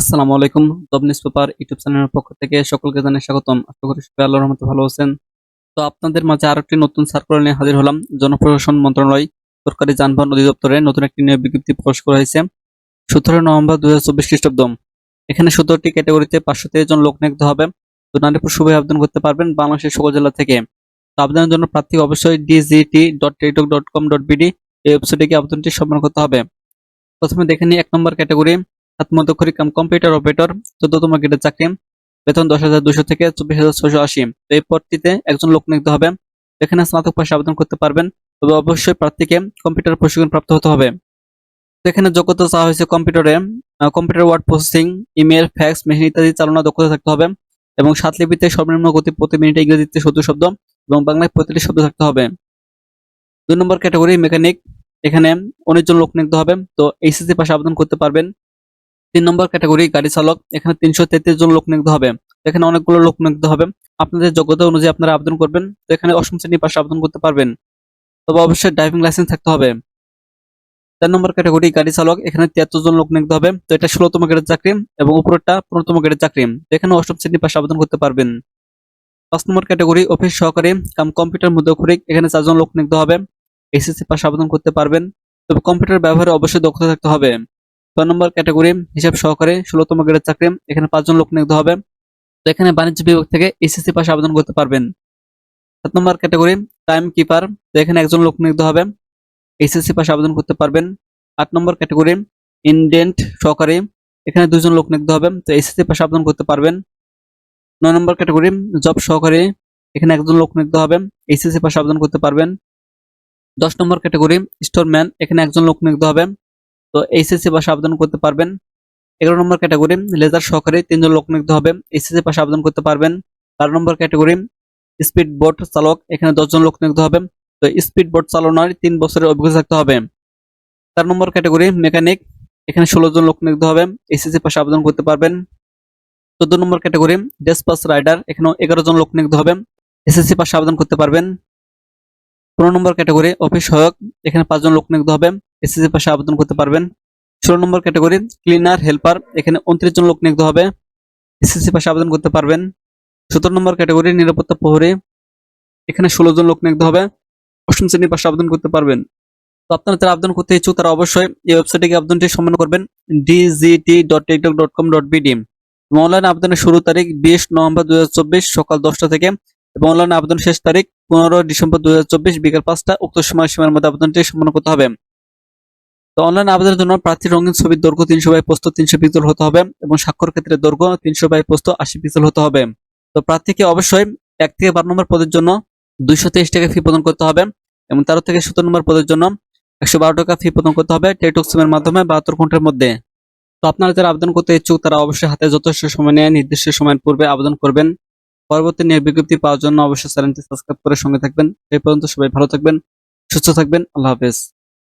আসসালামু আলাইকুম, job news paper YouTube চ্যানেলের পক্ষ থেকে সকলকে জানাই স্বাগতম। আশা করি সবাই আল্লাহর রহমতে ভালো আছেন। তো আপনাদের মাঝে আরও একটি নতুন সার্কুলার নিয়ে হাজির হলাম, জনপ্রশাসন মন্ত্রণালয় সরকারি যানবাহন অধিদপ্তরে নতুন একটি নিয়োগ বিজ্ঞপ্তি প্রকাশ করা হয়েছে সতেরো নভেম্বর দু হাজার চব্বিশ এখানে সতেরোটি ক্যাটাগরিতে পাঁচশো তেইশ জন লোক নিয়োগ হবে। তো নারী পুরুষ আবেদন করতে পারবেন বাংলাদেশের সকল জেলা থেকে। তো আবেদনের জন্য প্রার্থী অবশ্যই DGT dot Teletalk dot com dot BD এই ওয়েবসাইটে গিয়ে আবেদনটি সম্পন্ন করতে হবে। প্রথমে দেখে নিই এক নম্বর ক্যাটাগরি আত্মদক্ষরী কাম কম্পিউটার অপারেটর চোদ্দতম গ্রেডের চাকরি, বেতন দশ হাজার দুশো থেকে চব্বিশ হাজার ছশো আশি। তো এই পদটিতে একজন লোক নিতে হবে। এখানে স্নাতক পাশে আবেদন করতে পারবেন, তবে অবশ্যই প্রার্থীকে কম্পিউটার প্রশিক্ষণ প্রাপ্ত হতে হবে। এখানে যোগ্যতা চাওয়া হয়েছে কম্পিউটারে computer word processing email fax machine ইত্যাদি চালনা দক্ষতা থাকতে হবে এবং সাত লিপিতে সর্বনিম্ন গতি প্রতি মিনিটে ইংরেজিতে সত্তর শব্দ এবং বাংলায় পঁয়তাল্লিশ শব্দ থাকতে হবে। দুই নম্বর ক্যাটাগরি মেকানিক এখানে অনেকজন লোক নিতে হবে। তো এইচএসসি পাশে আবেদন করতে পারবেন। তিন নম্বর ক্যাটাগরি গাড়ি চালক, এখানে তিনশো তেত্রিশ জন লোক নিয়োগ হবে। এখানে অনেকগুলো লোক নিয়োগ হবে। আপনাদের যোগ্যতা অনুযায়ী আপনারা আবেদন করবেন। তো এখানে অষ্টম শ্রেণি পাশে আবেদন করতে পারবেন। তবে অবশ্যই ড্রাইভিং লাইসেন্স থাকতে হবে। চার নম্বর ক্যাটাগরি গাড়ি চালক, এখানে তিয়াত্তর জন লোক নিয়োগ হবে। তো এটা ষোলোতম গ্রেডের চাকরি এবং উপরেরটা পনেরোতম গ্রেডের চাকরি। এখানে অষ্টম শ্রেণি পাশে আবেদন করতে পারবেন। পাঁচ নম্বর ক্যাটাগরি অফিস সহকারী কাম কম্পিউটার মুদ্রাক্ষরিক এখানে চারজন লোক নিয়োগ হবে। এসএসসি পাশে আবেদন করতে পারবেন। তবে কম্পিউটার ব্যবহারে অবশ্যই দক্ষতা থাকতে হবে। ছয় নম্বর ক্যাটাগরি, হিসাব সহকারে ষোলোতম গ্রেডের চাকরি, এখানে পাঁচজন লোক নিয়োগ হবে। তো এখানে বাণিজ্য বিভাগ থেকে এসএসসি পাশে আবেদন করতে পারবেন। সাত নম্বর ক্যাটাগরি, টাইম কিপার, তো এখানে একজন লোক নিয়োগ হবে। এসএসসি পাশে আবেদন করতে পারবেন। আট নম্বর ক্যাটাগরি, ইন্ডেন্ট সহকারী, এখানে দুজন লোক নিয়োগ হবে। তো এসএসসি পাশে আবেদন করতে পারবেন। নয় নম্বর ক্যাটাগরি, জব সহকারী, এখানে একজন লোক নিয়োগ হবে। এসএসসি পাশে আবেদন করতে পারবেন। দশ নম্বর ক্যাটাগরি, স্টোরম্যান, এখানে একজন লোক নিয়োগ হবে। তো এইচএসসি পাশে আবেদন করতে পারবেন। এগারো নম্বর ক্যাটাগরি, লেজার সহকারী তিনজন লোক নিয়োগ হবে। এইচএসসি পাশে আবেদন করতে পারবেন। বারো নম্বর ক্যাটাগরি, স্পিড বোট চালক, এখানে দশজন লোক নিয়োগ হবে। তো স্পিড বোট চালানোর তিন বছরের অভিজ্ঞতা থাকতে হবে। চার নম্বর ক্যাটাগরি, মেকানিক, এখানে ষোলো জন লোক নিয়োগ হবে। এইচএসসি পাশে আবেদন করতে পারবেন। চোদ্দ নম্বর ক্যাটাগরি, ডেসপাস রাইডার এখানে এগারো জন লোক নিয়োগ হবে। এসএসসি পাশে আবেদন করতে পারবেন। পনেরো নম্বর ক্যাটাগরি অফিস সহায়ক, এখানে পাঁচজন লোক নিয়োগ হবে এসএসসি পাশে আবেদন করতে পারবেন। ষোলো নম্বর ক্যাটাগরি ক্লিনার হেল্পার এখানে উনত্রিশ জন লোক নিয়োগ হবে এসএসসি পাশে আবেদন করতে পারবেন। সতেরো নম্বর ক্যাটাগরি নিরাপত্তা প্রহরী, এখানে ষোলো জন লোক নিয়োগ হবে, অষ্টম শ্রেণির পাশে আবেদন করতে পারবেন। তো আপনারা যারা আবেদন করতে ইচ্ছুক, তারা অবশ্যই এই ওয়েবসাইটে গিয়ে আবেদনটি সম্পন্ন করবেন DGT dot TikTok dot com dot BD online আবেদনের শুরু তারিখ বিশ নভেম্বর দু হাজার চব্বিশ সকাল দশটা থেকে এবং অনলাইন আবেদন শেষ তারিখ পনেরো ডিসেম্বর দুই বিকাল পাঁচটা, উক্ত সময় সীমার মধ্যে আবেদনটি সম্পন্ন করতে হবে। তো অনলাইন আবেদনের জন্য প্রার্থীর রঙিন ছবির দৈর্ঘ্য তিনশো বাই পোস্ত তিনশো পিক্সেল হতে হবে এবং স্বাক্ষর ক্ষেত্রে দৈর্ঘ্য তিনশো বাই পোস্ত আশি পিক্সেল হতে হবে। তো প্রার্থীকে অবশ্যই এক থেকে বারো নম্বর পদের জন্য দুইশো তেইশ টাকা ফি প্রদান করতে হবে এবং তেরো থেকে সতেরো নম্বর পদের জন্য একশো বারো টাকা ফি প্রদান করতে হবে টেটক সিমের মাধ্যমে বাহাত্তর ঘণ্টার মধ্যে। তো আপনারা যারা আবেদন করতে ইচ্ছুক, তারা অবশ্যই হাতে যথেষ্ট সময় নিয়ে নির্দিষ্ট সময়ের পূর্বে আবেদন করবেন। পরবর্তী নিয়োগ বিজ্ঞপ্তি পাওয়ার জন্য অবশ্যই চ্যানেলটি সাবস্ক্রাইব করে সঙ্গে থাকবেন। এই পর্যন্ত সবাই ভালো থাকবেন, সুস্থ থাকবেন। আল্লাহ হাফেজ।